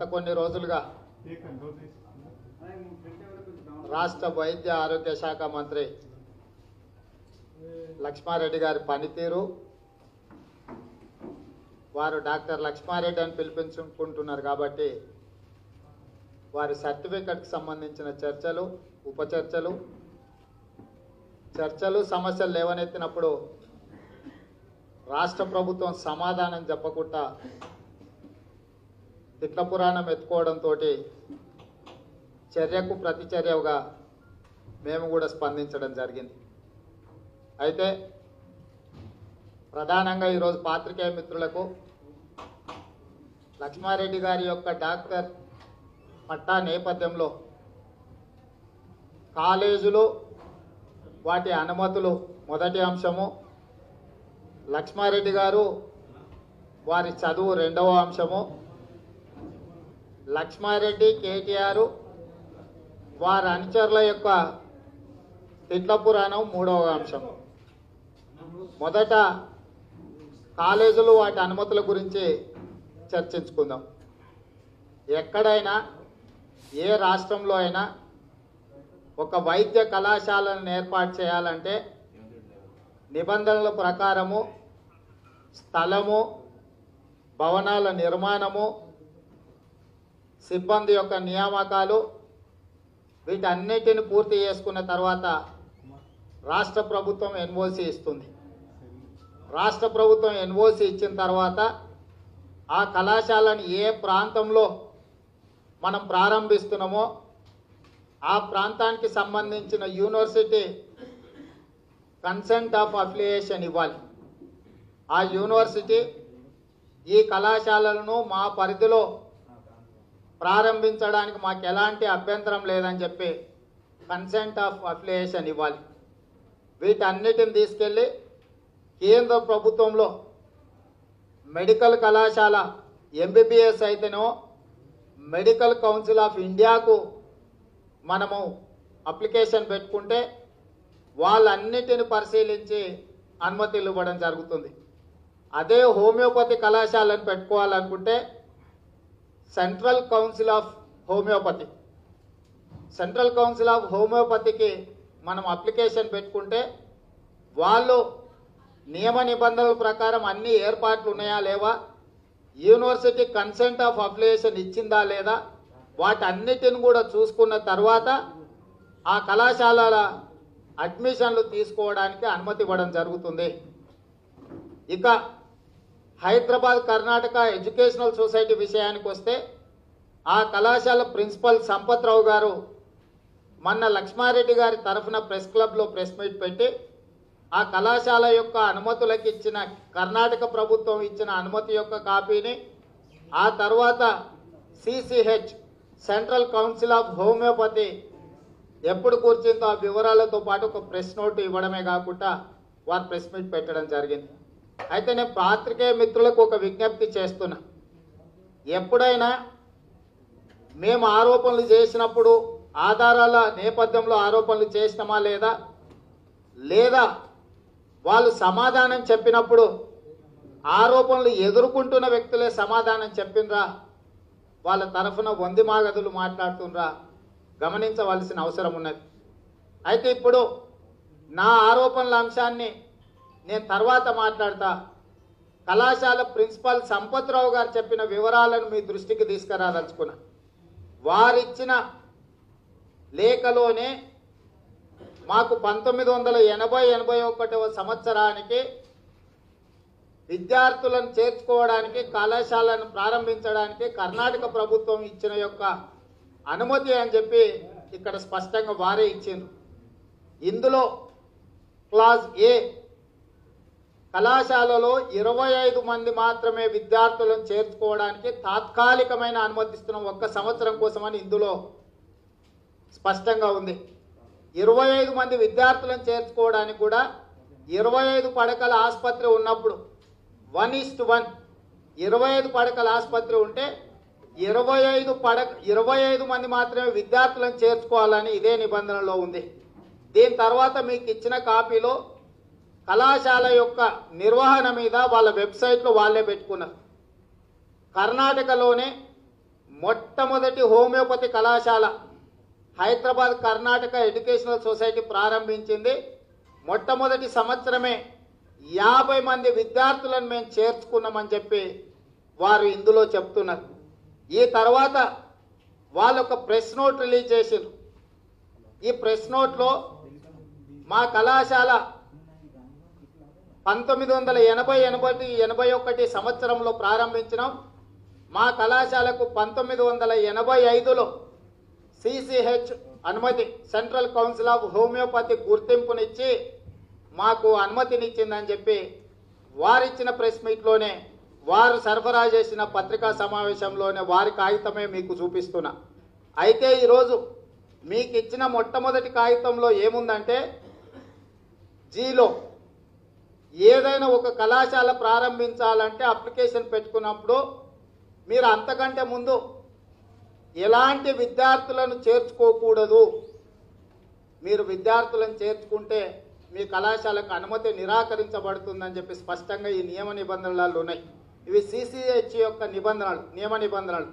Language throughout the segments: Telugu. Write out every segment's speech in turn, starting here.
గత కొన్ని రోజులుగా రాష్ట్ర వైద్య ఆరోగ్య శాఖ మంత్రి లక్ష్మారెడ్డి గారి పనితీరు వారు డాక్టర్ లక్ష్మారెడ్డి అని పిలిపించుకుంటున్నారు కాబట్టి వారి సర్టిఫికెట్కి సంబంధించిన చర్చలు ఉపచర్చలు చర్చలు సమస్యలు లేవనెత్తినప్పుడు రాష్ట్ర ప్రభుత్వం సమాధానం చెప్పకుండా తిట్ల పురాణం ఎత్తుకోవడంతో చర్యకు ప్రతిచర్యగా మేము కూడా స్పందించడం జరిగింది. అయితే ప్రధానంగా ఈరోజు పాత్రికేయ మిత్రులకు లక్ష్మారెడ్డి గారి యొక్క డాక్టర్ పట్టా నేపథ్యంలో కాలేజీలు వాటి అనుమతులు మొదటి అంశము. లక్ష్మారెడ్డి గారు వారి చదువు రెండవ అంశము. లక్ష్మారెడ్డి కేటీఆర్ వారి అనుచరుల యొక్క తిట్ల పురాణం మూడవ అంశం. మొదట కాలేజీలు వాటి అనుమతుల గురించి చర్చించుకుందాం. ఎక్కడైనా ఏ రాష్ట్రంలో అయినా ఒక వైద్య కళాశాలను ఏర్పాటు చేయాలంటే నిబంధనల ప్రకారము స్థలము భవనాల నిర్మాణము సిబ్బంది యొక్క నియామకాలు వీటన్నిటిని పూర్తి చేసుకున్న తర్వాత రాష్ట్ర ప్రభుత్వం ఎన్ఓసి ఇస్తుంది. రాష్ట్ర ప్రభుత్వం ఎన్ఓసి ఇచ్చిన తర్వాత ఆ కళాశాలను ఏ ప్రాంతంలో మనం ప్రారంభిస్తున్నామో ఆ ప్రాంతానికి సంబంధించిన యూనివర్సిటీ కన్సెంట్ ఆఫ్ అఫిలియేషన్ ఇవ్వాలి. ఆ యూనివర్సిటీ ఈ కళాశాలలను మా పరిధిలో ప్రారంభించడానికి మాకు ఎలాంటి అభ్యంతరం లేదని చెప్పి కన్సెంట్ ఆఫ్ అఫిలియేషన్ ఇవ్వాలి. వీటన్నిటిని తీసుకెళ్ళి కేంద్ర ప్రభుత్వంలో మెడికల్ కళాశాల ఎంబీబీఎస్ అయితేనో మెడికల్ కౌన్సిల్ ఆఫ్ ఇండియాకు మనము అప్లికేషన్ పెట్టుకుంటే వాళ్ళన్నిటిని పరిశీలించి అనుమతులు ఇవ్వడం జరుగుతుంది. అదే హోమియోపతి కళాశాలను పెట్టుకోవాలనుకుంటే central council of homeopathy central council of హోమియోపతికి మనం అప్లికేషన్ పెట్టుకుంటే వాళ్ళు నియమ నిబంధనల ప్రకారం అన్ని ఏర్పాట్లు ఉన్నాయా లేవా? యూనివర్సిటీ కన్సెంట్ ఆఫ్ అప్లికేషన్ ఇచ్చిందా లేదా? వాటన్నిటిని కూడా చూసుకున్న తర్వాత ఆ కళాశాలల అడ్మిషన్లు తీసుకోవడానికి అనుమతి ఇవ్వడం జరుగుతుంది. ఇక హైదరాబాద్ కర్ణాటక ఎడ్యుకేషనల్ సొసైటీ విషయానికి వస్తే ఆ కళాశాల ప్రిన్సిపల్ సంపత్ రావు గారు మొన్న లక్ష్మారెడ్డి గారి తరఫున ప్రెస్ క్లబ్లో ప్రెస్ మీట్ పెట్టి ఆ కళాశాల యొక్క అనుమతులకు ఇచ్చిన కర్ణాటక ప్రభుత్వం ఇచ్చిన అనుమతి యొక్క కాపీని ఆ తర్వాత CCH central council of homeopathy ఎప్పుడు కూర్చుందో ఆ వివరాలతో పాటు ఒక ప్రెస్ నోట్ ఇవ్వడమే కాకుండా వారు ప్రెస్ మీట్ పెట్టడం జరిగింది. అయితే నేను పాత్రికేయ మిత్రులకు ఒక విజ్ఞప్తి చేస్తున్నా. ఎప్పుడైనా మేము ఆరోపణలు చేసినప్పుడు ఆధారాల నేపథ్యంలో ఆరోపణలు చేసినామా లేదా? లేదా వాళ్ళు సమాధానం చెప్పినప్పుడు ఆరోపణలు ఎదుర్కొంటున్న వ్యక్తులే సమాధానం చెప్పినరా? వాళ్ళ తరఫున వంది మాగదులు మాట్లాడుతుండ్రా? గమనించవలసిన అవసరం ఉన్నది. అయితే ఇప్పుడు నా ఆరోపణల అంశాన్ని నేను తర్వాత మాట్లాడతా. కళాశాల ప్రిన్సిపాల్ సంపత్రావు గారు చెప్పిన వివరాలను మీ దృష్టికి తీసుకురాదలుచుకున్నా. వారిచ్చిన లేఖలోనే మాకు పంతొమ్మిది వందల ఎనభై ఎనభై ఒకటవ సంవత్సరానికి విద్యార్థులను చేర్చుకోవడానికి కళాశాలను ప్రారంభించడానికి కర్ణాటక ప్రభుత్వం ఇచ్చిన యొక్క అనుమతి అని చెప్పి ఇక్కడ స్పష్టంగా వారే ఇచ్చిండ్రు. ఇందులో క్లాస్ ఏ కళాశాలలో ఇరవై ఐదు మంది మాత్రమే విద్యార్థులను చేర్చుకోవడానికి తాత్కాలికమైన అనుమతిస్తున్నాం ఒక్క సంవత్సరం కోసమని ఇందులో స్పష్టంగా ఉంది. ఇరవై ఐదు మంది విద్యార్థులను చేర్చుకోవడానికి కూడా ఇరవై ఐదు పడకల ఆసుపత్రి ఉన్నప్పుడు వన్ ఈస్ట్ వన్ ఇరవై ఐదు పడకల ఆసుపత్రి ఉంటే ఇరవై ఐదు పడక ఇరవై ఐదు మంది మాత్రమే విద్యార్థులను చేర్చుకోవాలని ఇదే నిబంధనలో ఉంది. దీని తర్వాత మీకు ఇచ్చిన కాపీలో కళాశాల యొక్క నిర్వహణ మీద వాళ్ళ వెబ్సైట్లో వాళ్ళే పెట్టుకున్నారు. కర్ణాటకలోనే మొట్టమొదటి హోమియోపతి కళాశాల హైదరాబాద్ కర్ణాటక ఎడ్యుకేషనల్ సొసైటీ ప్రారంభించింది. మొట్టమొదటి సంవత్సరమే యాభై మంది విద్యార్థులను మేము చేర్చుకున్నామని చెప్పి వారు ఇందులో చెప్తున్నారు. ఈ తర్వాత వాళ్ళు ఒక ప్రెస్ నోట్ రిలీజ్ చేసిండ్రు. ఈ ప్రెస్ నోట్లో మా కళాశాల పంతొమ్మిది వందల ఎనభై ఎనభై ఎనభై ఒకటి సంవత్సరంలో ప్రారంభించినాం. మా కళాశాలకు పంతొమ్మిది వందల ఎనభై ఐదులో సిసిహెచ్ అనుమతి సెంట్రల్ కౌన్సిల్ ఆఫ్ హోమియోపతి గుర్తింపునిచ్చి మాకు అనుమతినిచ్చిందని చెప్పి వారిచ్చిన ప్రెస్ మీట్లోనే వారు సరఫరా చేసిన పత్రికా సమావేశంలోనే వారి కాగితమే మీకు చూపిస్తున్నా. అయితే ఈరోజు మీకు ఇచ్చిన మొట్టమొదటి కాగితంలో ఏముందంటే జీలో ఏదైనా ఒక కళాశాల ప్రారంభించాలంటే అప్లికేషన్ పెట్టుకున్నప్పుడు మీరు అంతకంటే ముందు ఎలాంటి విద్యార్థులను చేర్చుకోకూడదు. మీరు విద్యార్థులను చేర్చుకుంటే మీ కళాశాలకు అనుమతి నిరాకరించబడుతుందని చెప్పి స్పష్టంగా ఈ నియమ నిబంధనలలో ఉన్నాయి. ఇవి సిసిహెచ్ యొక్క నిబంధనలు నియమ నిబంధనలు.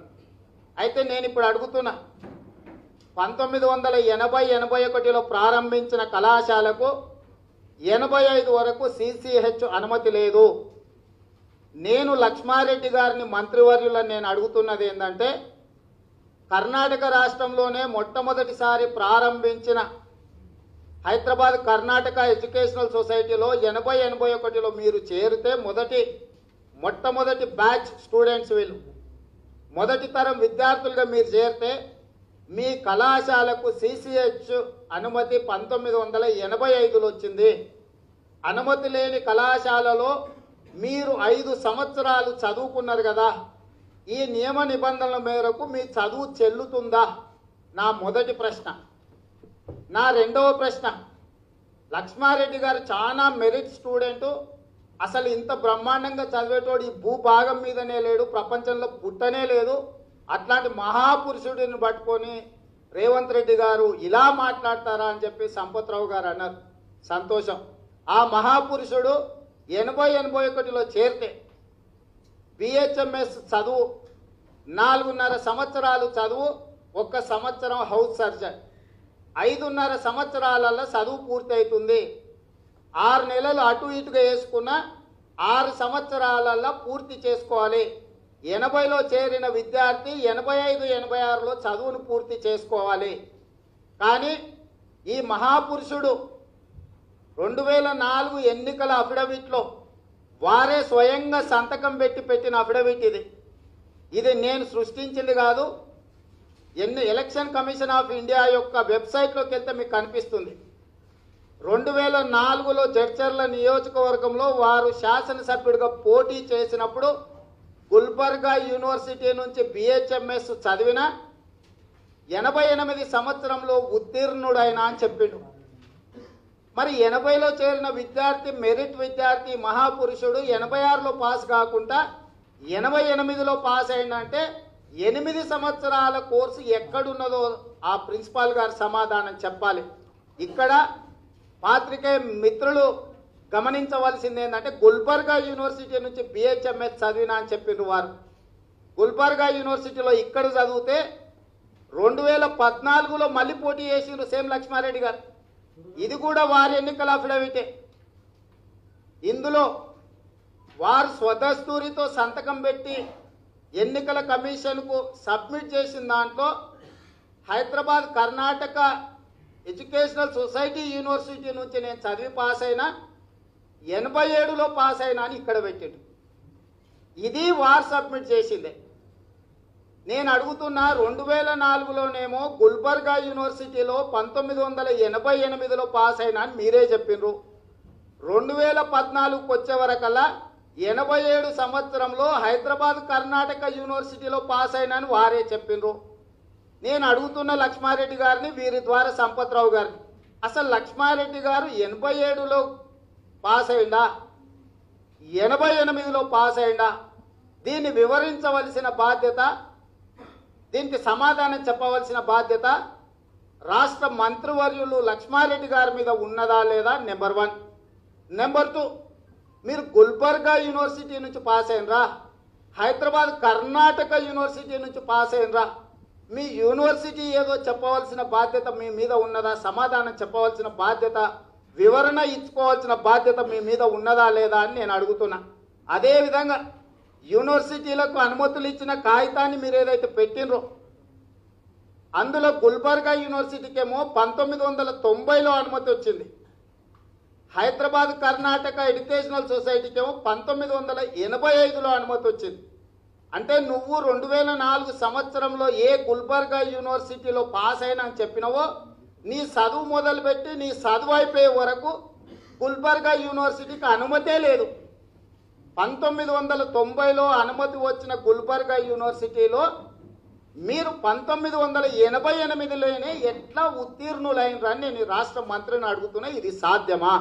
అయితే నేను ఇప్పుడు అడుగుతున్నా పంతొమ్మిది వందల ఎనభై ఎనభై ఒకటిలో ప్రారంభించిన కళాశాలకు ఎనభై ఐదు వరకు సిసిహెచ్ అనుమతి లేదు. నేను లక్ష్మారెడ్డి గారిని మంత్రివర్యులను నేను అడుగుతున్నది ఏంటంటే కర్ణాటక రాష్ట్రంలోనే మొట్టమొదటిసారి ప్రారంభించిన హైదరాబాద్ కర్ణాటక ఎడ్యుకేషనల్ సొసైటీలో ఎనభై ఎనభై ఒకటిలో మీరు చేరితే మొదటి మొట్టమొదటి బ్యాచ్ స్టూడెంట్స్ వీళ్ళు. మొదటి తరం విద్యార్థులుగా మీరు చేరితే మీ కళాశాలకు సిసిహెచ్ అనుమతి పంతొమ్మిది వందల ఎనభై ఐదులో వచ్చింది. అనుమతి లేని కళాశాలలో మీరు ఐదు సంవత్సరాలు చదువుకున్నారు కదా. ఈ నియమ నిబంధనల మేరకు మీ చదువు చెల్లుతుందా? నా మొదటి ప్రశ్న. నా రెండవ ప్రశ్న. లక్ష్మారెడ్డి గారు చాలా మెరిట్ స్టూడెంటు. అసలు ఇంత బ్రహ్మాండంగా చదివేటోడు ఈ భూభాగం మీదనే లేడు ప్రపంచంలో పుట్టనే లేదు. అట్లాంటి మహాపురుషుడిని పట్టుకొని రేవంత్ రెడ్డి గారు ఇలా మాట్లాడతారా అని చెప్పి సంపత్రావు గారు అన్నారు. సంతోషం. ఆ మహాపురుషుడు ఎనభై ఎనభై ఒకటిలో చేరితే బిహెచ్ఎంఎస్ చదువు నాలుగున్నర సంవత్సరాలు చదువు ఒక్క సంవత్సరం హౌస్ సర్జన్. ఐదున్నర సంవత్సరాలలో చదువు పూర్తి అవుతుంది ఆరు నెలలు అటు ఇటుగా వేసుకున్న ఆరు సంవత్సరాలలో పూర్తి చేసుకోవాలి. ఎనభైలో చేరిన విద్యార్థి ఎనభై ఐదు ఎనభై ఆరులో చదువును పూర్తి చేసుకోవాలి. కానీ ఈ మహాపురుషుడు రెండు వేల నాలుగు ఎన్నికల అఫిడవిట్లో వారే స్వయంగా సంతకం పెట్టి పెట్టిన అఫిడవిట్ ఇది. ఇది నేను సృష్టించింది కాదు ఎన్ని ఎలక్షన్ కమిషన్ ఆఫ్ ఇండియా యొక్క వెబ్సైట్లోకి వెళ్తే మీకు కనిపిస్తుంది. రెండు వేల నాలుగులో జడ్చర్ల నియోజకవర్గంలో వారు శాసనసభ్యుడిగా పోటీ చేసినప్పుడు గుల్బర్గా యూనివర్సిటీ నుంచి బిహెచ్ఎంఎస్ చదివిన ఎనభై ఎనిమిది సంవత్సరంలో ఉత్తీర్ణుడైన అని చెప్పిండు. మరి ఎనభైలో చేరిన విద్యార్థి మెరిట్ విద్యార్థి మహాపురుషుడు ఎనభై ఆరులో పాస్ కాకుండా ఎనభై ఎనిమిదిలో పాస్ అయిందంటే ఎనిమిది సంవత్సరాల కోర్సు ఎక్కడున్నదో ఆ ప్రిన్సిపాల్ గారు సమాధానం చెప్పాలి. ఇక్కడ పాత్రికే మిత్రులు గమనించవలసింది ఏంటంటే గుల్బర్గా యూనివర్సిటీ నుంచి బిహెచ్ఎంఎస్ చదివినా అని చెప్పిండ్రు వారు. గుల్బర్గా యూనివర్సిటీలో ఇక్కడ చదివితే రెండు వేల పద్నాలుగులో మళ్ళీ పోటీ చేసిండ్రు సేమ్ లక్ష్మారెడ్డి గారు. ఇది కూడా వారి ఎన్నికల అఫిడవిటే. ఇందులో వారు స్వదస్తూరితో సంతకం పెట్టి ఎన్నికల కమిషన్కు సబ్మిట్ చేసిన దాంట్లో Hyderabad Karnataka educational society university నుంచి నేను చదివి పాస్ అయినా ఎనభై ఏడులో పాస్ అయినా అని ఇక్కడ పెట్టాడు. ఇది వార్ సబ్మిట్ చేసిందే. నేను అడుగుతున్నా రెండు వేల నాలుగులోనేమో గుల్బర్గా యూనివర్సిటీలో పంతొమ్మిది వందల ఎనభై ఎనిమిదిలో పాస్ అయినా అని మీరే చెప్పిండ్రు రెండు వేల పద్నాలుగుకి వచ్చే వరకల్లా ఎనభై ఏడు సంవత్సరంలో హైదరాబాద్ కర్ణాటక యూనివర్సిటీలో పాస్ అయినా అని వారే చెప్పిండ్రు నేను అడుగుతున్న లక్ష్మారెడ్డి గారిని వీరి ద్వారా సంపత్రావు గారిని. అసలు లక్ష్మారెడ్డి గారు ఎనభై ఏడులో పాస్ అయిందా ఎనభై ఎనిమిదిలో పాస్ అయిందా దీన్ని వివరించవలసిన బాధ్యత దీనికి సమాధానం చెప్పవలసిన బాధ్యత రాష్ట్ర మంత్రివర్యులు లక్ష్మారెడ్డి గారి మీద ఉన్నదా లేదా? నెంబర్ వన్ నెంబర్ టూ మీరు గుల్బర్గా యూనివర్సిటీ నుంచి పాస్ అయినరా హైదరాబాద్ కర్ణాటక యూనివర్సిటీ నుంచి పాస్ అయినరా మీ యూనివర్సిటీ ఏదో చెప్పవలసిన బాధ్యత మీ మీద ఉన్నదా? సమాధానం చెప్పవలసిన బాధ్యత వివరణ ఇచ్చుకోవాల్సిన బాధ్యత మీ మీద ఉన్నదా లేదా అని నేను అడుగుతున్నా. అదేవిధంగా యూనివర్సిటీలకు అనుమతులు ఇచ్చిన కాగితాన్ని మీరు ఏదైతే పెట్టినరో అందులో గుల్బర్గా యూనివర్సిటీకేమో పంతొమ్మిది వందల తొంభైలో అనుమతి వచ్చింది. హైదరాబాద్ కర్ణాటక ఎడ్యుకేషనల్ సొసైటీకేమో పంతొమ్మిది వందల ఎనభై ఐదులో అనుమతి వచ్చింది. అంటే నువ్వు రెండు వేల నాలుగు సంవత్సరంలో ఏ గుల్బర్గా యూనివర్సిటీలో పాస్ అయినా అని చెప్పినవో నీ చదువు మొదలుపెట్టి నీ చదువు అయిపోయే వరకు గుల్బర్గా యూనివర్సిటీకి అనుమతే లేదు. పంతొమ్మిది వందల తొంభైలో అనుమతి వచ్చిన గుల్బర్గా యూనివర్సిటీలో మీరు పంతొమ్మిది వందల ఎనభై ఎనిమిదిలోనే ఎట్లా ఉత్తీర్ణులైనరని నేను రాష్ట్ర మంత్రిని అడుగుతున్నా ఇది సాధ్యమా?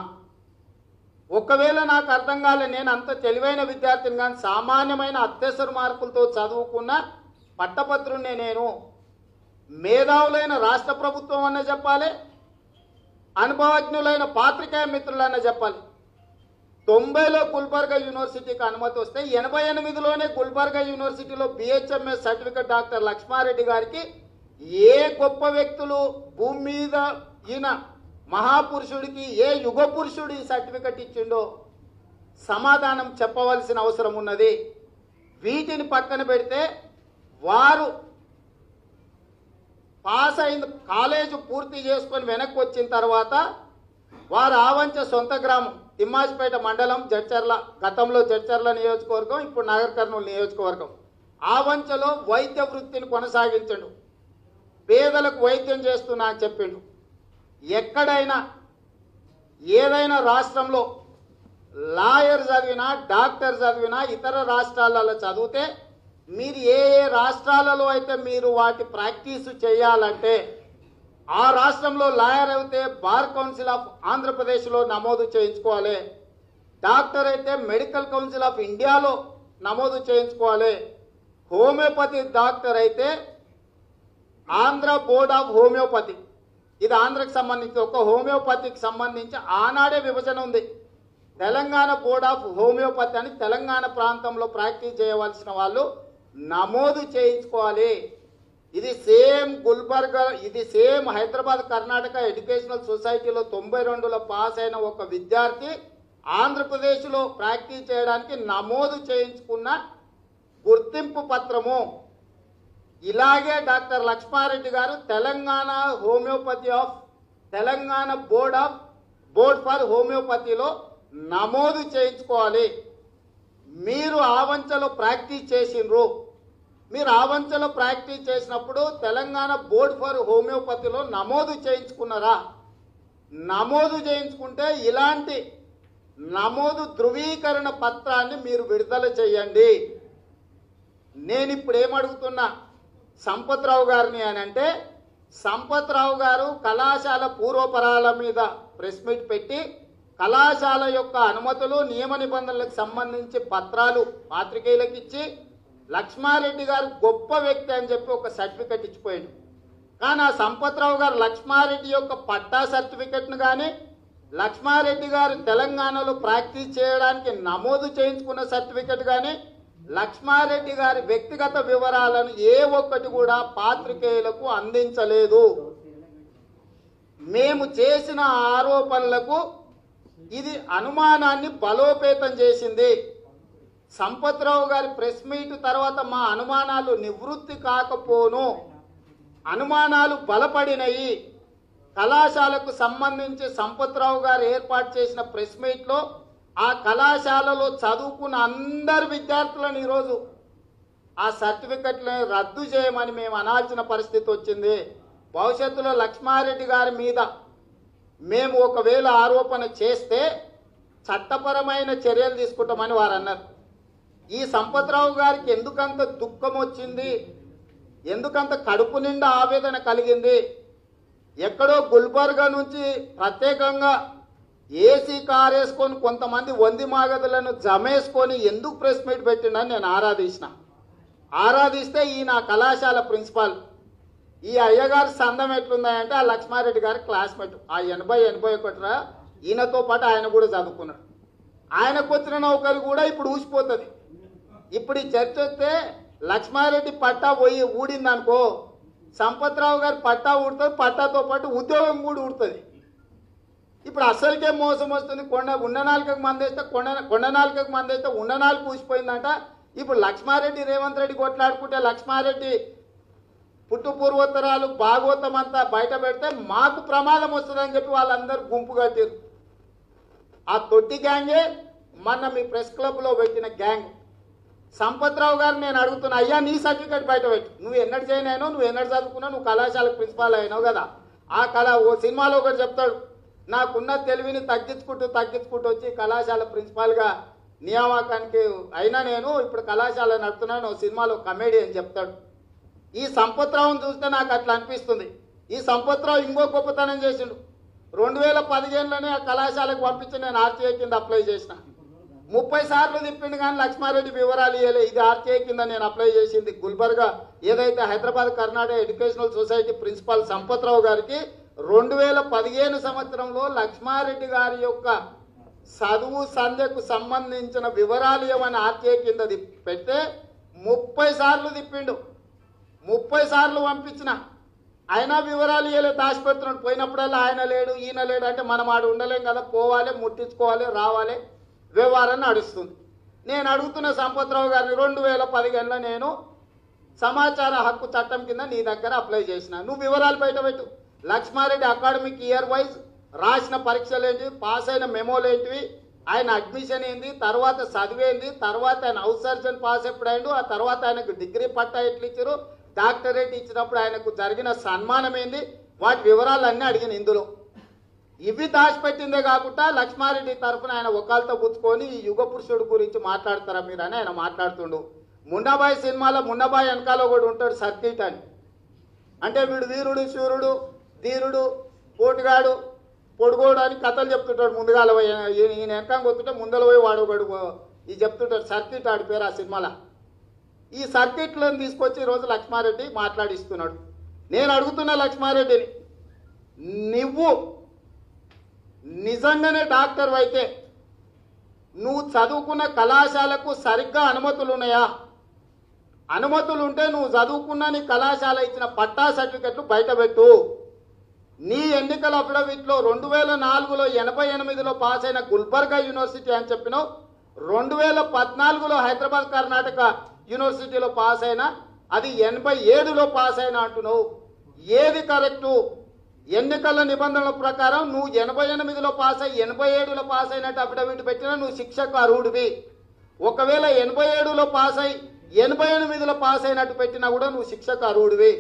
ఒకవేళ నాకు అర్థం కాలే నేను అంత తెలివైన విద్యార్థిని కానీ సామాన్యమైన అత్యవసర మార్కులతో చదువుకున్న పట్టభద్రుణ్ణే నేను. మేధావులైన రాష్ట్ర ప్రభుత్వం అన్న చెప్పాలి అనుభవజ్ఞులైన పాత్రికేయ మిత్రులన్న చెప్పాలి. తొంభైలో గుల్బర్గా యూనివర్సిటీకి అనుమతి వస్తే ఎనభై ఎనిమిదిలోనే గుల్బర్గా యూనివర్సిటీలో బిహెచ్ఎంఎస్ సర్టిఫికెట్ డాక్టర్ లక్ష్మారెడ్డి గారికి ఏ గొప్ప వ్యక్తులు భూమి మీద ఈయన మహాపురుషుడికి ఏ యుగ పురుషుడు ఈ సర్టిఫికెట్ ఇచ్చిండో సమాధానం చెప్పవలసిన అవసరం ఉన్నది. వీటిని పక్కన పెడితే వారు పాస్ అయిన కాలేజ్ పూర్తి చేసుకొని వెనక్కి వచ్చిన తర్వాత వారు ఆవంచ సొంత గ్రామం తిమ్మాజిపేట మండలం జడ్చర్ల గతంలో జడ్చర్ల నియోజకవర్గం ఇప్పుడు నగర్ కర్నూలు నియోజకవర్గం. ఆవంచలో వైద్య వృత్తిని కొనసాగించండు. పేదలకు వైద్యం చేస్తున్నా అని చెప్పిండు. ఎక్కడైనా ఏదైనా రాష్ట్రంలో లాయర్ చదివినా డాక్టర్ చదివినా ఇతర రాష్ట్రాలలో చదివితే మీరు ఏ ఏ రాష్ట్రాలలో అయితే మీరు వాటి ప్రాక్టీస్ చేయాలంటే ఆ రాష్ట్రంలో లాయర్ అయితే బార్ కౌన్సిల్ ఆఫ్ ఆంధ్రప్రదేశ్లో నమోదు చేయించుకోవాలి. డాక్టర్ అయితే మెడికల్ కౌన్సిల్ ఆఫ్ ఇండియాలో నమోదు చేయించుకోవాలి. హోమియోపతి డాక్టర్ అయితే ఆంధ్ర బోర్డ్ ఆఫ్ హోమియోపతి. ఇది ఆంధ్రకు సంబంధించి ఒక హోమియోపతికి సంబంధించి ఆనాడే విభజన ఉంది. తెలంగాణ బోర్డ్ ఆఫ్ హోమియోపతి అని తెలంగాణ ప్రాంతంలో ప్రాక్టీస్ చేయవలసిన వాళ్ళు నమోదు చేయించుకోవాలి. ఇది సేమ్ గుల్బర్గా ఇది సేమ్ హైదరాబాద్ కర్ణాటక ఎడ్యుకేషనల్ సొసైటీలో తొంభై రెండులో పాస్ అయిన ఒక విద్యార్థి ఆంధ్రప్రదేశ్లో ప్రాక్టీస్ చేయడానికి నమోదు చేయించుకున్న గుర్తింపు పత్రము. ఇలాగే డాక్టర్ లక్ష్మారెడ్డి గారు Telangana homeopathy of Telangana board of board for హోమియోపతిలో నమోదు చేయించుకోవాలి. మీరు ఆవంచలో ప్రాక్టీస్ చేసిండ్రు. మీరు ఆవంచలో ప్రాక్టీస్ చేసినప్పుడు తెలంగాణ బోర్డ్ ఫర్ హోమియోపతిలో నమోదు చేయించుకున్నారా? నమోదు చేయించుకుంటే ఇలాంటి నమోదు ధృవీకరణ పత్రాన్ని మీరు విడుదల చేయండి. నేను ఇప్పుడు ఏమడుగుతున్నా? సంపత్రావు గారిని అని అంటే సంపత్రావు గారు కళాశాల పూర్వపరాల మీద ప్రెస్ మీట్ పెట్టి కళాశాల యొక్క అనుమతులు నియమ నిబంధనలకు సంబంధించి పత్రాలు పాత్రికేయులకు ఇచ్చి లక్ష్మారెడ్డి గారు గొప్ప వ్యక్తి అని చెప్పి ఒక సర్టిఫికెట్ ఇచ్చిపోయాడు. కానీ ఆ సంపత్రావు గారు లక్ష్మారెడ్డి యొక్క పట్టా సర్టిఫికెట్ను కానీ లక్ష్మారెడ్డి గారు తెలంగాణలో ప్రాక్టీస్ చేయడానికి నమోదు చేయించుకున్న సర్టిఫికెట్ కానీ లక్ష్మారెడ్డి గారి వ్యక్తిగత వివరాలను ఏ ఒక్కటి కూడా పాత్రికేయులకు అందించలేదు. మేము చేసిన ఆరోపణలకు ఇది అనుమానాన్ని బలోపేతం చేసింది. సంపత్రావు గారి ప్రెస్ మీట్ తర్వాత మా అనుమానాలు నివృత్తి కాకపోను. అనుమానాలు బలపడినయి. కళాశాలకు సంబంధించి సంపత్రావు గారు ఏర్పాటు చేసిన ప్రెస్ మీట్లో ఆ కళాశాలలో చదువుకున్న అందరు విద్యార్థులను ఈరోజు ఆ సర్టిఫికెట్లను రద్దు చేయమని మేము అనాల్సిన పరిస్థితి వచ్చింది. భవిష్యత్తులో లక్ష్మారెడ్డి గారి మీద మేము ఒకవేళ ఆరోపణ చేస్తే చట్టపరమైన చర్యలు తీసుకుంటామని వారు అన్నారు. ఈ సంపత్రావు గారికి ఎందుకంత దుఃఖం వచ్చింది? ఎందుకంత కడుపు నిండా ఆవేదన కలిగింది? ఎక్కడో గుల్బర్గా నుంచి ప్రత్యేకంగా ఏసీ కార్ వేసుకొని కొంతమంది వంది మాగదులను జమేసుకొని ఎందుకు ప్రెస్ మీట్ పెట్టిండని నేను ఆరాధించిన ఆరాధిస్తే ఈయన నా కళాశాల ప్రిన్సిపాల్ ఈ అయ్యగారి సందం ఎట్లుందంటే ఆ లక్ష్మారెడ్డి గారి క్లాస్మేట్. ఆ ఎనభై ఎనభై ఒకటిరా ఈయనతో పాటు ఆయన కూడా చదువుకున్నాడు. ఆయనకు వచ్చిన నౌకరు కూడా ఇప్పుడు ఊసిపోతుంది. ఇప్పుడు ఈ చర్చ వస్తే లక్ష్మారెడ్డి పట్టా పోయి ఊడిందనుకో సంపత్రావు గారు పట్టా ఊడుతుంది పట్టాతో పాటు ఉద్యోగం కూడా ఊడుతుంది. ఇప్పుడు అసలుకే మోసం వస్తుంది. కొండ ఉన్న నాలుకకు మంది కొండ కొండ నాలుకకు మంది వేస్తే ఉన్న నాలుగు ఇప్పుడు లక్ష్మారెడ్డి రేవంత్ రెడ్డి కొట్లాడుకుంటే లక్ష్మారెడ్డి పుట్టు పూర్వోత్తరాలు భాగవతం అంతా బయట పెడితే మాకు ప్రమాదం వస్తుందని చెప్పి వాళ్ళందరూ గుంపు కట్టారు ఆ తొట్టి గ్యాంగే మొన్న మీ ప్రెస్ క్లబ్లో పెట్టిన గ్యాంగ్. సంపత్రావు గారు నేను అడుగుతున్నా అయ్యా నీ సర్టిఫికేట్ బయట పెట్టి. నువ్వు ఎన్నడు చేయను అయినావు నువ్వు ఎన్నడు చదువుకున్నావు నువ్వు కళాశాల ప్రిన్సిపాల్ అయినావు కదా. ఆ కళ ఓ సినిమాలో ఒకటి చెప్తాడు నాకున్న తెలివిని తగ్గించుకుంటూ తగ్గించుకుంటూ వచ్చి కళాశాల ప్రిన్సిపాల్గా నియామకానికి అయినా నేను ఇప్పుడు కళాశాల నడుపుతున్నాను ఓ సినిమాలో అని చెప్తాడు. ఈ సంపత్రావుని చూస్తే నాకు అట్లా అనిపిస్తుంది. ఈ సంపత్రావు ఇంకో గొప్పతనం చేసిండు. రెండు వేల పదిహేనులోనే ఆ కళాశాలకు పంపించి నేను ఆర్టీఐ కింద అప్లై చేసిన. ముప్పై సార్లు తిప్పిండు కానీ లక్ష్మారెడ్డి వివరాలు ఇవ్వలే ఇది ఆర్టీఐ కింద నేను అప్లై చేసింది. గుల్బర్గా ఏదైతే Hyderabad Karnataka educational society principal Sampath Rao గారికి రెండు వేల పదిహేను సంవత్సరంలో లక్ష్మారెడ్డి గారి యొక్క చదువు సంధ్యకు సంబంధించిన వివరాలు ఏమని ఆర్టీఐ కింద పెడితే ముప్పై సార్లు తిప్పిండు. ముప్పై సార్లు పంపించిన. అయినా వివరాలు ఇవ్వలేదు దాచిపెడుతున్నాడు. పోయినప్పుడల్లా ఆయన లేడు ఈయన లేడు అంటే మనం ఆడు ఉండలేం కదా. పోవాలి ముట్టించుకోవాలి రావాలి వ్యవహారం నడుస్తుంది. నేను అడుగుతున్న సంపత్రావు గారిని రెండు వేల పదిహేనులో నేను సమాచార హక్కు చట్టం కింద నీ దగ్గర అప్లై చేసిన. నువ్వు వివరాలు బయట పెట్టు. లక్ష్మారెడ్డి అకాడమిక్ ఇయర్ వైజ్ రాసిన పరీక్షలు ఏంటి? పాస్ అయిన మెమోలు ఏంటివి? ఆయన అడ్మిషన్ ఏంది? తర్వాత చదివేంది తర్వాత ఆయన అవుట్ సర్జన్ పాస్ ఎప్పుడైండు? ఆ తర్వాత ఆయనకు డిగ్రీ పట్టా ఎట్లు ఇచ్చారు డాక్టరేట్ ఇచ్చినప్పుడు ఆయనకు జరిగిన సన్మానం ఏంది? వాటి వివరాలన్నీ అడిగిన ఇందులో. ఇవి దాచిపెట్టిందే కాకుండా లక్ష్మారెడ్డి తరఫున ఆయన ఒకళ్ళతో పుచ్చుకొని ఈ యుగ పురుషుడు గురించి మాట్లాడతారా మీరు అని ఆయన మాట్లాడుతుండు. మున్నాబాయి సినిమాలో మున్నాబాయి వెనకాల కూడా ఉంటాడు సర్కిట్ అని. అంటే వీడు వీరుడు శూరుడు ధీరుడు పోటుగాడు పొడుగోడు అని కథలు చెప్తుంటాడు ముందుగాల పోయి. ఈయన ఈయన వెనక కొత్తుంటే ముందల పోయి వాడు ఒకడు ఇది చెప్తుంటాడు సర్కిట్ ఆడి పేరు ఆ సినిమాలో. ఈ సర్కిట్లను తీసుకొచ్చి ఈరోజు లక్ష్మారెడ్డి మాట్లాడిస్తున్నాడు. నేను అడుగుతున్న లక్ష్మారెడ్డిని నువ్వు నిజంగానే డాక్టర్ అయితే నువ్వు చదువుకున్న కళాశాలకు సరిగ్గా అనుమతులు ఉన్నాయా అనుమతులు ఉంటే నువ్వు చదువుకున్న నీ కళాశాల ఇచ్చిన పట్టా సర్టిఫికెట్లు బయటపెట్టు. నీ ఎన్నికల అఫిడవిట్లో రెండు వేల నాలుగులో ఎనభై ఎనిమిదిలో పాస్ అయిన గుల్బర్గా యూనివర్సిటీ అని చెప్పినావు. రెండు వేల పద్నాలుగులో హైదరాబాద్ కర్ణాటక యూనివర్సిటీలో పాస్ అయినా అది ఎనభై ఏడులో పాస్ అయినా అంటున్నావు. ఏది కరెక్టు? ఎన్నికల నిబంధనల ప్రకారం నువ్వు ఎనభై ఎనిమిదిలో పాస్ అయ్యి ఎనభై ఏడులో పాస్ అయినట్టు అఫిడవిట్ పెట్టినా నువ్వు శిక్షకు అర్హుడివి. ఒకవేళ ఎనభై ఏడులో పాస్ అయి ఎనభై ఎనిమిదిలో పాస్ అయినట్టు పెట్టినా కూడా నువ్వు శిక్షకు అర్హుడివి.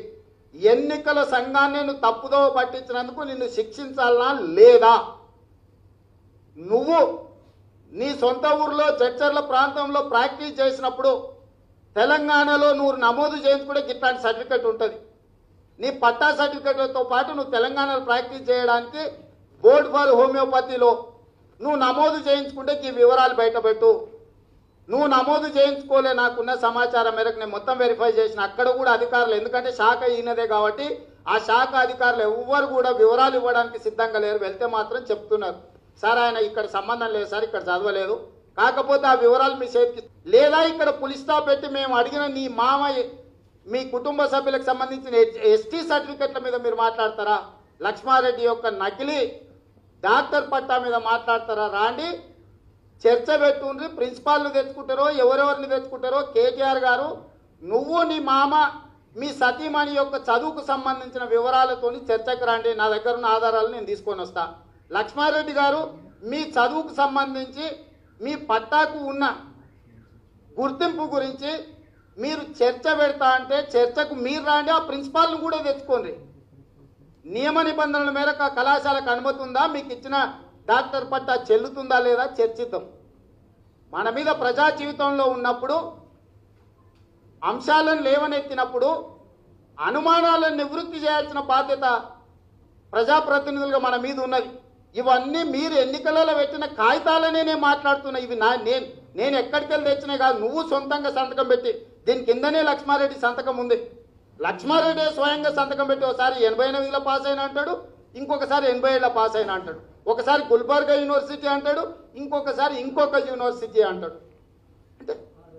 ఎన్నికల సంఘాన్ని నువ్వు తప్పుదోవ పట్టించినందుకు నిన్ను శిక్షించాలనా లేదా? నువ్వు నీ సొంత ఊర్లో చర్చర్ల ప్రాంతంలో ప్రాక్టీస్ చేసినప్పుడు తెలంగాణలో నువ్వు నమోదు చేయించుకుంటే ఇట్లాంటి సర్టిఫికెట్ ఉంటుంది. నీ పట్టా సర్టిఫికెట్లతో పాటు నువ్వు తెలంగాణలో ప్రాక్టీస్ చేయడానికి బోర్డ్ ఫర్ హోమియోపతిలో నువ్వు నమోదు చేయించుకుంటే ఈ వివరాలు బయటపెట్టు. నువ్వు నమోదు చేయించుకోలే నాకున్న సమాచారం మేరకు నేను మొత్తం వెరిఫై చేసిన. అక్కడ కూడా అధికారులు ఎందుకంటే శాఖ ఈయనదే కాబట్టి ఆ శాఖ అధికారులు ఎవ్వరు కూడా వివరాలు ఇవ్వడానికి సిద్ధంగా లేరు. వెళ్తే మాత్రం చెప్తున్నారు. సార్ ఆయన ఇక్కడ సంబంధం లేదు సార్ ఇక్కడ చదవలేదు. కాకపోతే ఆ వివరాలు మీ చేతికి లేదా ఇక్కడ పులిస్తా పెట్టి మేము అడిగిన నీ మామ మీ కుటుంబ సభ్యులకు సంబంధించిన ఎస్టీ సర్టిఫికెట్ల మీద మీరు మాట్లాడతారా? లక్ష్మారెడ్డి యొక్క నకిలీ డాక్టర్ పట్టా మీద మాట్లాడతారా? రాండి. చర్చ పెట్టుండ్రి. ప్రిన్సిపాల్ని తెచ్చుకుంటారో ఎవరెవరిని తెచ్చుకుంటారో కేటీఆర్ గారు నువ్వు నీ మామ మీ సతీమణి యొక్క చదువుకు సంబంధించిన వివరాలతో చర్చకు రండి. నా దగ్గర ఉన్న ఆధారాలు నేను తీసుకొని వస్తా. లక్ష్మారెడ్డి గారు మీ చదువుకు సంబంధించి మీ పట్టాకు ఉన్న గుర్తింపు గురించి మీరు చర్చ పెడతా అంటే చర్చకు మీరు రాండి ఆ ప్రిన్సిపాల్ని కూడా తెచ్చుకోండి. నియమ నిబంధనల మేరకు ఆ కళాశాలకు అనుమతి ఉందా? మీకు ఇచ్చిన డాక్టర్ పట్టా చెల్లుతుందా లేదా? చర్చిద్దాం. మన మీద ప్రజా జీవితంలో ఉన్నప్పుడు అంశాలను లేవనెత్తినప్పుడు అనుమానాలను నివృత్తి చేయాల్సిన బాధ్యత ప్రజాప్రతినిధులుగా మన మీద ఉన్నది. ఇవన్నీ మీరు ఎన్నికలలో పెట్టిన కాగితాలనే నేను మాట్లాడుతున్నా. ఇవి నా నేను నేను ఎక్కడికి వెళ్ళి తెచ్చినా కాదు నువ్వు సొంతంగా సంతకం పెట్టి దీని కిందనే లక్ష్మారెడ్డి సంతకం ఉంది. లక్ష్మారెడ్డి స్వయంగా సంతకం పెట్టి ఒకసారి ఎనభై ఎనిమిదిలో పాస్ అయినా అంటాడు ఇంకొకసారి ఎనభై ఏళ్ళ పాస్ అయినా అంటాడు. ఒకసారి గుల్బర్గా యూనివర్సిటీ అంటాడు ఇంకొకసారి ఇంకొక యూనివర్సిటీ అంటాడు. అంటే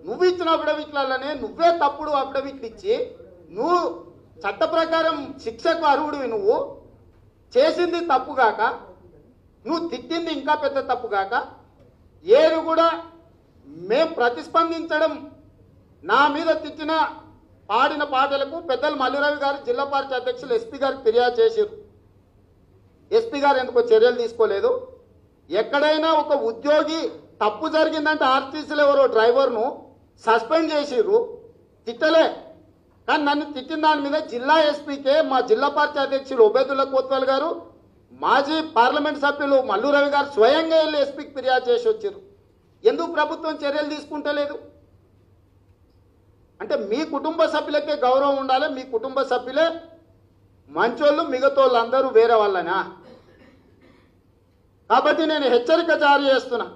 నువ్వు ఇచ్చిన అఫిడవిట్లనే నువ్వే తప్పుడు అఫిడవిట్లు ఇచ్చి నువ్వు చట్ట ప్రకారం శిక్షకు అర్హుడివి నువ్వు చేసింది తప్పుగాక నువ్వు తిట్టింది ఇంకా పెద్ద తప్పుగాక ఏది కూడా మేం ప్రతిస్పందించడం. నా మీద తిట్టిన పాడిన పాటలకు పెద్దలు మల్లిరవి గారు జిల్లా పార్టీ అధ్యక్షులు ఎస్పీ గారు ఫిర్యాదు చేశారు ఎస్పీ గారు ఎందుకో చర్యలు తీసుకోలేదు. ఎక్కడైనా ఒక ఉద్యోగి తప్పు జరిగిందంటే ఆర్టీసీలో ఎవరో డ్రైవర్ను సస్పెండ్ చేసిర్రు. తిట్టలే. కానీ నన్ను తిట్టిన దాని మీద జిల్లా ఎస్పీకే మా జిల్లా పార్టీ అధ్యక్షులు ఉబేదుల్లా కోత్వాల్ గారు మాజీ పార్లమెంట్ సభ్యులు మల్లు రవి గారు స్వయంగా వెళ్ళి ఎస్పీకి ఫిర్యాదు చేసి వచ్చారు. ఎందుకు ప్రభుత్వం చర్యలు తీసుకుంటలేదు అంటే మీ కుటుంబ సభ్యులకే గౌరవం ఉండాలి మీ కుటుంబ సభ్యులే మంచోళ్ళు మిగతోళ్ళు అందరూ వేరే వాళ్ళనా? కాబట్టి నేను హెచ్చరిక జారీ చేస్తున్నా.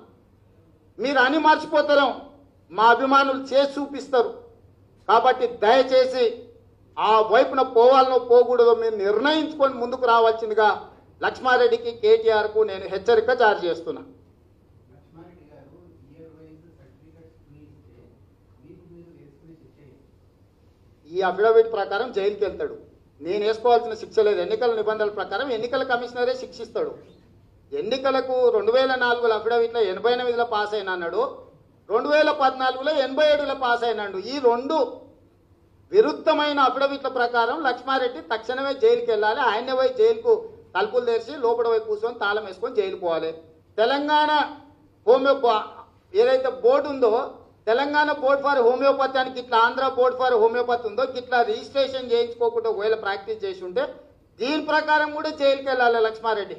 మీరు అని మర్చిపోతారు మా అభిమానులు చేసి చూపిస్తారు. కాబట్టి దయచేసి ఆ వైపున పోవాలనో పోకూడదో మీరు నిర్ణయించుకొని ముందుకు రావాల్సిందిగా లక్ష్మారెడ్డికి కేటీఆర్కు నేను హెచ్చరిక జారీ చేస్తున్నా. ఈ అఫిడవిట్ ప్రకారం జైలుకి వెళ్తాడు నేను వేసుకోవాల్సిన శిక్ష లేదు. ఎన్నికల నిబంధనల ప్రకారం ఎన్నికల కమిషనరే శిక్షిస్తాడు. ఎన్నికలకు రెండు వేల నాలుగులో అఫిడవిట్లో ఎనభై ఎనిమిదిలో పాస్ అయినా అన్నాడు. రెండు వేల పద్నాలుగులో ఎనభై ఏడులో పాస్ అయినాడు ఈ రెండు విరుద్ధమైన అఫిడవిట్ల ప్రకారం లక్ష్మారెడ్డి తక్షణమే జైలుకి వెళ్ళాలి ఆయన పోయి జైలుకు తలుపులు తెరిచి లోపల పోయి కూర్చొని తాళం వేసుకొని జైలుకు పోవాలి. తెలంగాణ హోమియోపా ఏదైతే బోర్డు ఉందో తెలంగాణ బోర్డ్ ఫర్ హోమియోపతి అని గిట్లా ఆంధ్ర బోర్డ్ ఫర్ హోమియోపతి ఉందో గిట్లా రిజిస్ట్రేషన్ చేయించుకోకుండా ఒకవేళ ప్రాక్టీస్ చేసి ఉంటే దీని ప్రకారం కూడా జైలుకి వెళ్ళాలి లక్ష్మారెడ్డి.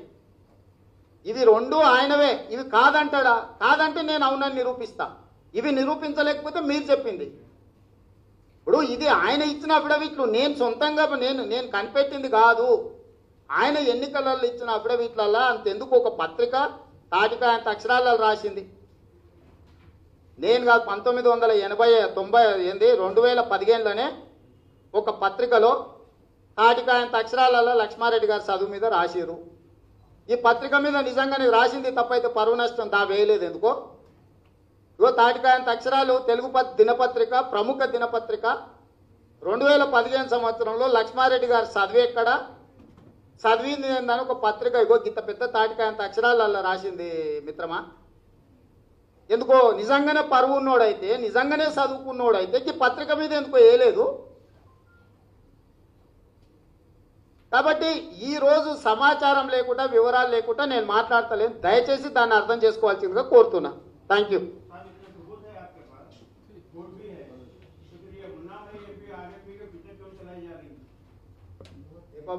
ఇవి రెండు ఆయనవే. ఇవి కాదంటాడా? కాదంటే నేను అవునని నిరూపిస్తా. ఇవి నిరూపించలేకపోతే మీరు చెప్పింది. ఇప్పుడు ఇది ఆయన ఇచ్చిన అఫిడవిట్లు. నేను సొంతంగా నేను నేను కనిపెట్టింది కాదు. ఆయన ఎన్నికలలో ఇచ్చిన అఫిడవిట్లలో అంతెందుకు ఒక పత్రిక తాటిక అంత అక్షరాలలో రాసింది. నేను కాదు పంతొమ్మిది వందల ఎనభై తొంభై ఎనిమిది రెండు వేల పదిహేనులోనే ఒక పత్రికలో తాటికాయంత అక్షరాలలో లక్ష్మారెడ్డి గారి చదువు మీద రాసిరు ఈ పత్రిక మీద నిజంగానే రాసింది తప్పైతే పరువు నష్టం దా వేయలేదు ఎందుకో? ఇగో తాటికాయంత అక్షరాలు తెలుగు పత్ దినపత్రిక ప్రముఖ దినపత్రిక రెండు వేల పదిహేను సంవత్సరంలో లక్ష్మారెడ్డి గారు చదివి ఎక్కడ? చదివింది ఏందని ఒక పత్రిక ఇగో గిత్త పెద్ద తాటికాయ అంత అక్షరాలలో రాసింది మిత్రమా? ఎందుకో నిజంగానే పరువు ఉన్నోడైతే నిజంగానే చదువుకున్నోడైతే ఈ పత్రిక మీద ఎందుకో వేయలేదు కాబట్టి ఈరోజు సమాచారం లేకుండా వివరాలు లేకుండా నేను మాట్లాడతలేను. దయచేసి దాన్ని అర్థం చేసుకోవాల్సిందిగా కోరుతున్నా. Thank you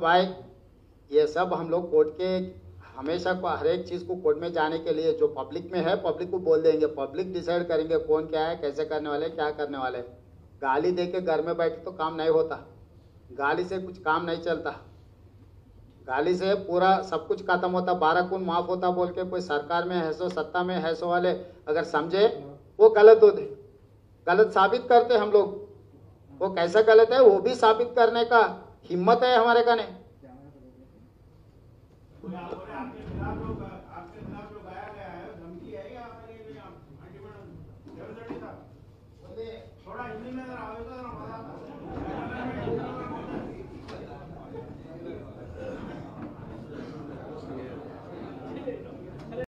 bye. ये सब हम लोग कोर्ट के हमेशा को हर एक चीज़ को कोर्ट में जाने के लिए जो पब्लिक में है, पब्लिक को बोल देंगे। पब्लिक डिसाइड करेंगे कौन क्या है, कैसे करने वाले क्या करने वाले गाली दे के घर में बैठे तो काम नहीं होता। गाली से कुछ काम नहीं चलता। गाली से पूरा सब कुछ खत्म होता। बारह खून माफ़ होता बोल के, कोई सरकार में है सो, सत्ता में है सो वाले, अगर समझे, वो गलत होते। गलत साबित करते हम लोग। वो कैसा गलत है, वो भी साबित करने का हिम्मत है हमारे का Well,